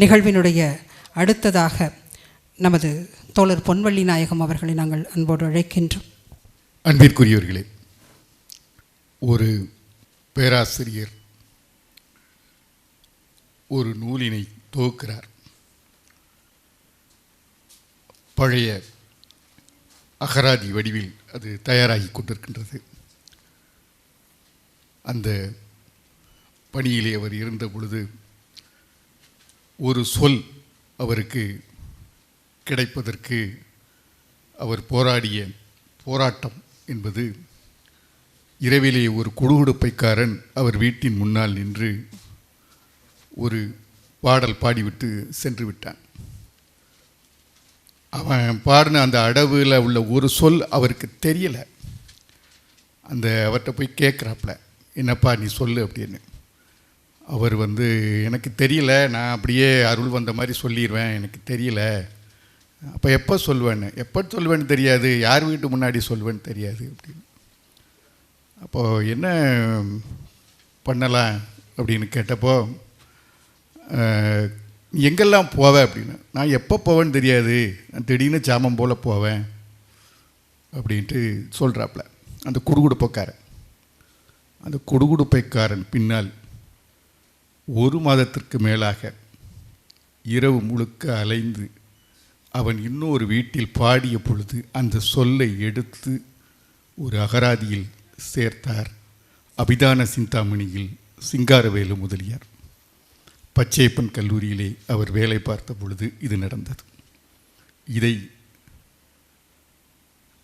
நிகழ்வினுடைய அடுத்ததாக நமது தோழர் பொன்வள்ளி நாயகம் அவர்களை நாங்கள் அன்போடு அழைக்கின்றோம். அன்பிற்குரியவர்களே ஒரு பேராசிரியர் ஒரு நூலினை துவக்கிறார். பழைய அகராதி வடிவில் அது தயாராகி கொண்டிருக்கின்றது. அந்த பணியிலே அவர் இருந்த பொழுது ஒரு சொல் அவருக்கு கிடைப்பதற்கு அவர் போராடிய போராட்டம் என்பது இரவிலே ஒரு குடுகுடுப்பைக்காரன் அவர் வீட்டின் முன்னால் நின்று ஒரு பாடல் பாடிவிட்டு சென்று விட்டான். அவன் பாடின அந்த அடவில் உள்ள ஒரு சொல் அவருக்கு தெரியலை. அந்த அவர்கிட்ட போய் கேட்குறாப்புல என்னப்பா நீ சொல்லு அப்படின்னு. அவர் வந்து எனக்கு தெரியல நான் அப்படியே அருள் வந்த மாதிரி சொல்லிடுவேன் எனக்கு தெரியல. அப்போ எப்போ சொல்வேன்னு? எப்போ சொல்வேன்னு தெரியாது. யார் வீட்டு முன்னாடி சொல்வேன்னு தெரியாது. அப்படின்னு. அப்போது என்ன பண்ணலாம்? அப்படின்னு கேட்டப்போ எங்கெல்லாம் போவேன் அப்படின்னு. நான் எப்போ போவேன்னு தெரியாது. நான் திடீர்னு சாமம் போல் போவேன். அப்படின்ட்டு சொல்கிறாப்புல அந்த குடுகுடுப்பைக்காரன். அந்த குடுகுடுப்பைக்காரன் பின்னால் ஒரு மாதத்திற்கு மேலாக இரவு முழுக்க அலைந்து அவன் இன்னொரு வீட்டில் பாடிய பொழுது அந்த சொல்லை எடுத்து ஒரு அகராதியில் சேர்த்தார். அபிதான சிந்தாமணியில் சிங்காரவேலு முதலியார். பச்சையப்பன் கல்லூரியிலே அவர் வேலை பார்த்த பொழுது இது நடந்தது. இதை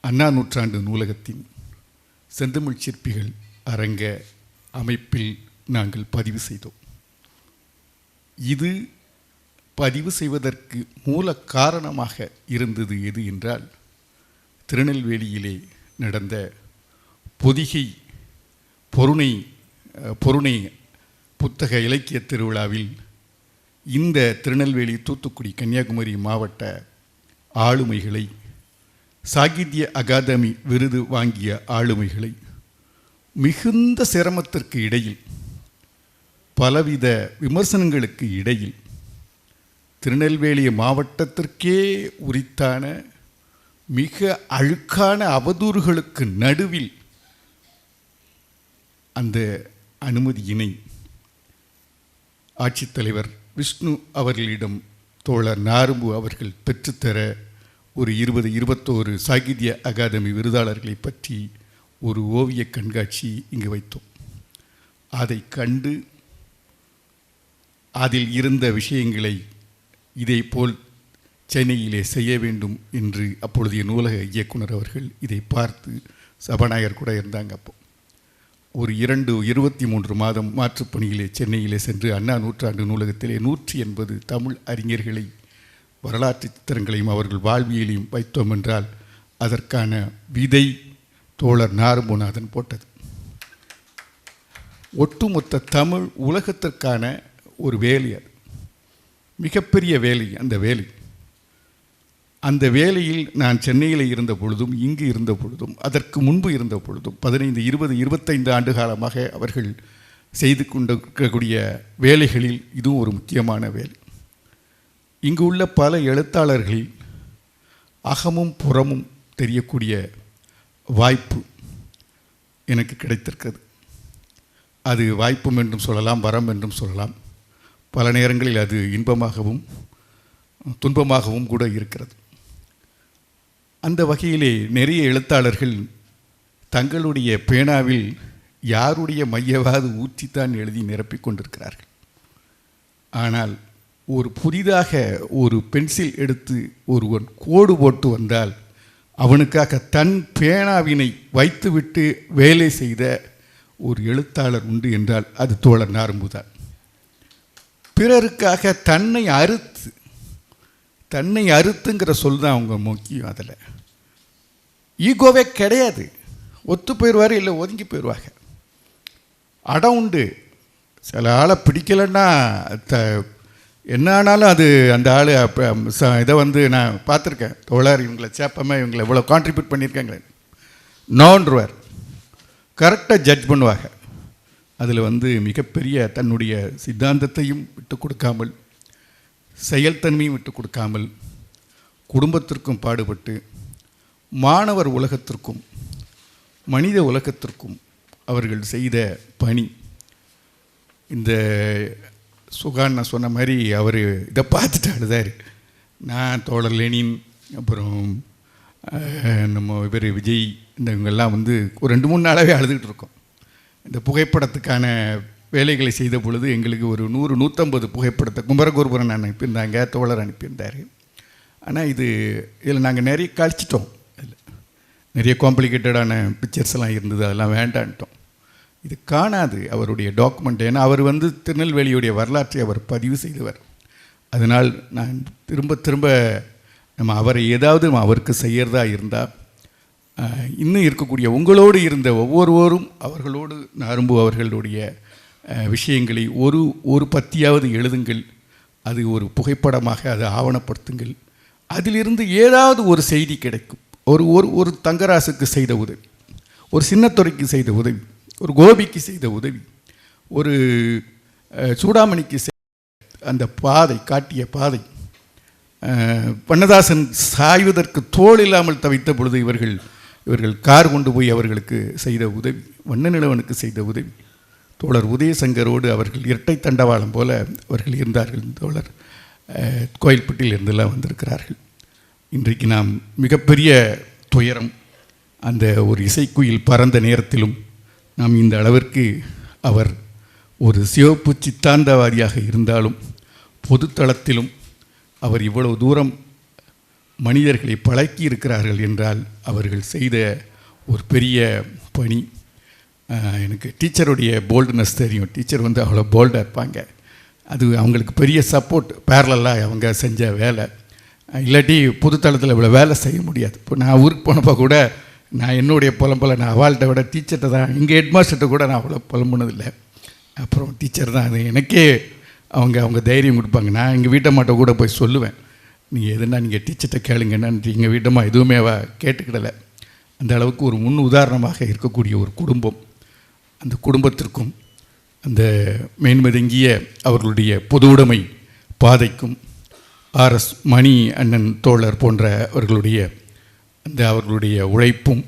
அண்ணா நூற்றாண்டு நூலகத்தின் செந்தமிழ் சிற்பிகள் அரங்க அமைப்பில் நாங்கள் பதிவு செய்தோம். இது பதிவு செய்வதற்கு மூல காரணமாக இருந்தது எது என்றால் திருநெல்வேலியிலே நடந்த பொதிகை பொருணை பொருணை புத்தக இலக்கிய திருவிழாவில் இந்த திருநெல்வேலி தூத்துக்குடி கன்னியாகுமரி மாவட்ட ஆளுமைகளை சாகித்ய அகாதமி விருது வாங்கிய ஆளுமைகளை மிகுந்த சிரமத்திற்கு இடையில் பலவித விமர்சனங்களுக்கு இடையில் திருநெல்வேலி மாவட்டத்திற்கே உரித்தான மிக அழுக்கான அவதூறுகளுக்கு நடுவில் அந்த அனுமதியினை ஆட்சித்தலைவர் விஷ்ணு அவர்களிடம் தோழர் நாரும்பு அவர்கள் பெற்றுத்தர ஒரு இருபது இருபத்தோரு சாகித்ய அகாதமி விருதாளர்களை பற்றி ஒரு ஓவிய கண்காட்சி இங்கு வைத்தோம். அதை கண்டு அதில் இருந்த விஷயங்களை இதேபோல் சென்னையிலே செய்ய வேண்டும் என்று அப்பொழுதைய நூலக இயக்குனர் அவர்கள் இதை பார்த்து சபாநாயகர் கூட இருந்தாங்க அப்போ. ஒரு இரண்டு இருபத்தி மூன்று மாதம் மாற்றுப் பணியிலே சென்னையிலே சென்று அண்ணா நூற்றாண்டு நூலகத்திலே நூற்றி எண்பது தமிழ் அறிஞர்களை வரலாற்று சித்திரங்களையும் அவர்கள் வாழ்வியலையும் வைத்தோம் என்றால் அதற்கான விதை தோழர் நாரும்புநாதன் போட்டது. ஒட்டுமொத்த தமிழ் உலகத்திற்கான ஒரு வேலை அது. மிகப்பெரிய வேலை அந்த வேலை. அந்த வேலையில் நான் சென்னையில் இருந்த பொழுதும் இங்கு இருந்த பொழுதும் அதற்கு முன்பு இருந்த பொழுதும் பதினைந்து இருபது இருபத்தைந்து ஆண்டு காலமாக அவர்கள் செய்து கொண்டிருக்கக்கூடிய வேலைகளில் இதுவும் ஒரு முக்கியமான வேலை. இங்கு உள்ள பல எழுத்தாளர்களில் அகமும் புறமும் தெரியக்கூடிய வாய்ப்பு எனக்கு கிடைத்திருக்கிறது. அது வாய்ப்பும் என்றும் சொல்லலாம் வரம் என்றும் சொல்லலாம். பல நேரங்களில் அது இன்பமாகவும் துன்பமாகவும் கூட இருக்கிறது. அந்த வகையிலே நிறைய எழுத்தாளர்கள் தங்களுடைய பேனாவில் யாருடைய மையவாது ஊற்றித்தான் எழுதி நிரப்பிக் கொண்டிருக்கிறார்கள். ஆனால் ஒரு புதிதாக ஒரு பென்சில் எடுத்து ஒருவன் கோடு போட்டு வந்தால் அவனுக்காக தன் பேனாவினை வைத்துவிட்டு வேலை செய்த ஒரு எழுத்தாளர் உண்டு என்றால் அது தோழர் நாரும்புதான். பிறருக்காக தன்னை அறுத்து தன்னை அறுத்துங்கிற சொல் தான் அவங்க முக்கியம் அதில். ஈகோவே கிடையாது. ஒத்து போயிடுவார் இல்லை ஒதுங்கி போயிடுவாங்க. அடம் உண்டு. சில ஆளை பிடிக்கலைன்னா த என்ன ஆனாலும் அது அந்த ஆள் அப்போ இதை வந்து நான் பார்த்துருக்கேன். தோழர் இவங்களை சேப்பமாக இவங்களை இவ்வளோ கான்ட்ரிபியூட் பண்ணியிருக்காங்களே. நோன்றுவார். கரெக்டாக ஜட்ஜ் பண்ணுவாங்க. அதில் வந்து மிகப்பெரிய தன்னுடைய சித்தாந்தத்தையும் விட்டு கொடுக்காமல் செயல்தன்மையும் விட்டு கொடுக்காமல் குடும்பத்திற்கும் பாடுபட்டு மாணவர் உலகத்திற்கும் மனித உலகத்திற்கும் அவர்கள் செய்த பணி. இந்த சுகான் நான் சொன்ன மாதிரி அவர் இதை பார்த்துட்டு அழுதார் நான் தோழர் லெனின் அப்புறம் நம்ம இவர் விஜய் இந்த இவங்கெல்லாம் வந்து ஒரு ரெண்டு மூணு நாளாகவே அழுதுகிட்டு இருக்கோம். இந்த புகைப்படத்துக்கான வேலைகளை செய்த பொழுது எங்களுக்கு ஒரு நூறு நூற்றம்பது புகைப்படத்தை குமரகுருபுரன் அனுப்பியிருந்தாங்க தோழர் அனுப்பியிருந்தார். ஆனால் இது இதில் நாங்கள் நிறைய கழிச்சிட்டோம். இதில் நிறைய காம்ப்ளிகேட்டடான பிக்சர்ஸ் எல்லாம் இருந்தது அதெல்லாம் வேண்டான்ட்டோம். இது காணாது அவருடைய டாக்குமெண்ட் ஏன்னா அவர் வந்து திருநெல்வேலியுடைய வரலாற்றை அவர் பதிவு செய்தவர். அதனால் நான் திரும்ப திரும்ப நம்ம அவரை ஏதாவது அவருக்கு செய்யறதா இருந்தால் இன்னும் இருக்கக்கூடிய உங்களோடு இருந்த ஒவ்வொருவரும் அவர்களோடு நரும்பு அவர்களுடைய விஷயங்களை ஒரு ஒரு பத்தியாவது எழுதுங்கள். அது ஒரு புகைப்படமாக அதை ஆவணப்படுத்துங்கள். அதிலிருந்து ஏதாவது ஒரு செய்தி கிடைக்கும். ஒரு ஒரு ஒரு தங்கராசுக்கு செய்த உதவி. ஒரு சின்னத்துறைக்கு செய்த உதவி. ஒரு கோபிக்கு செய்த உதவி. ஒரு சூடாமணிக்கு செய்த அந்த பாதை காட்டிய பாதை. பண்ணதாசன் வண்ணதாசன் சாய்வதற்கு தோள் இல்லாமல் தவித்த பொழுது இவர்கள் இவர்கள் கார் கொண்டு போய் அவர்களுக்கு செய்த உதவி வண்ணநிலவனுக்கு செய்த உதவி. தோழர் உதயசங்கரோடு அவர்கள் இரட்டை தண்டவாளம் போல அவர்கள் இருந்தார்கள். தோழர் கோயில்பட்டியில் இருந்தெல்லாம் வந்திருக்கிறார்கள். இன்றைக்கு நாம் மிகப்பெரிய துயரம் அந்த ஒரு இசைக்குயில் பறந்த நேரத்திலும் நாம் இந்த அளவிற்கு அவர் ஒரு சிவப்பு சித்தாந்தவாதியாக இருந்தாலும் பொதுத்தளத்திலும் அவர் இவ்வளவு தூரம் மனிதர்களை பழக்கி இருக்கிறார்கள் என்றால் அவர்கள் செய்த ஒரு பெரிய பணி. எனக்கு டீச்சருடைய போல்டுனஸ் தெரியும். டீச்சர் வந்து அவ்வளோ போல்டாக இருப்பாங்க. அது அவங்களுக்கு பெரிய சப்போர்ட் பேரலாக அவங்க செஞ்ச வேலை. இல்லாட்டி புதுத்தளத்தில் இவ்வளோ வேலை செய்ய முடியாது. இப்போ நான் ஊருக்கு போனப்போ கூட நான் என்னுடைய புலம்பலை நான் அவள்கிட்ட விட டீச்சர்கிட்ட தான் இங்கே ஹெட்மாஸ்டர்கிட்ட கூட நான் அவ்வளோ புலம்புனதில்லை. அப்புறம் டீச்சர் தான் அது. எனக்கே அவங்க அவங்க தைரியம் கொடுப்பாங்க. நான் எங்கள் வீட்டை மாட்ட கூட போய் சொல்லுவேன். நீங்கள் எதுனா நீங்கள் டீச்சர்கிட்ட கேளுங்கன்னா எங்கள் வீட்டம்மா எதுவுமே அவ கேட்டுக்கிடலை. அந்த அளவுக்கு ஒரு முன் உதாரணமாக இருக்கக்கூடிய ஒரு குடும்பம். அந்த குடும்பத்திற்கும் அந்த மேன்மதங்கிய அவர்களுடைய பொது உடைமை பாதைக்கும் ஆர்எஸ் மணி அண்ணன் தோழர் போன்ற அவர்களுடைய அந்த அவர்களுடைய உழைப்பும்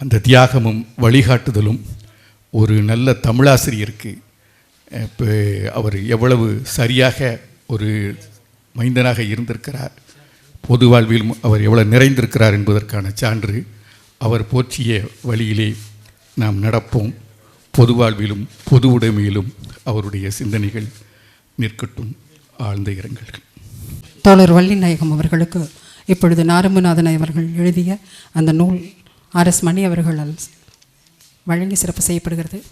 அந்த தியாகமும் வழிகாட்டுதலும் ஒரு நல்ல தமிழாசிரியருக்கு இப்போ அவர் எவ்வளவு சரியாக ஒரு மைந்தனாக இருந்திருக்கிறார். பொது வாழ்விலும் அவர் எவ்வளோ நிறைந்திருக்கிறார் என்பதற்கான சான்று அவர் போற்றிய வழியிலே நாம் நடப்போம். பொது வாழ்விலும் பொது உடைமையிலும் அவருடைய சிந்தனைகள் நிற்கட்டும். ஆழ்ந்த இரங்கல்கள். தோழர் வள்ளிநாயகம் அவர்களுக்கு இப்பொழுது நாரம்புநாதன் அவர்கள் எழுதிய அந்த நூல் ஆர்எஸ் மணி அவர்களால் வழங்கி சிறப்பு செய்யப்படுகிறது.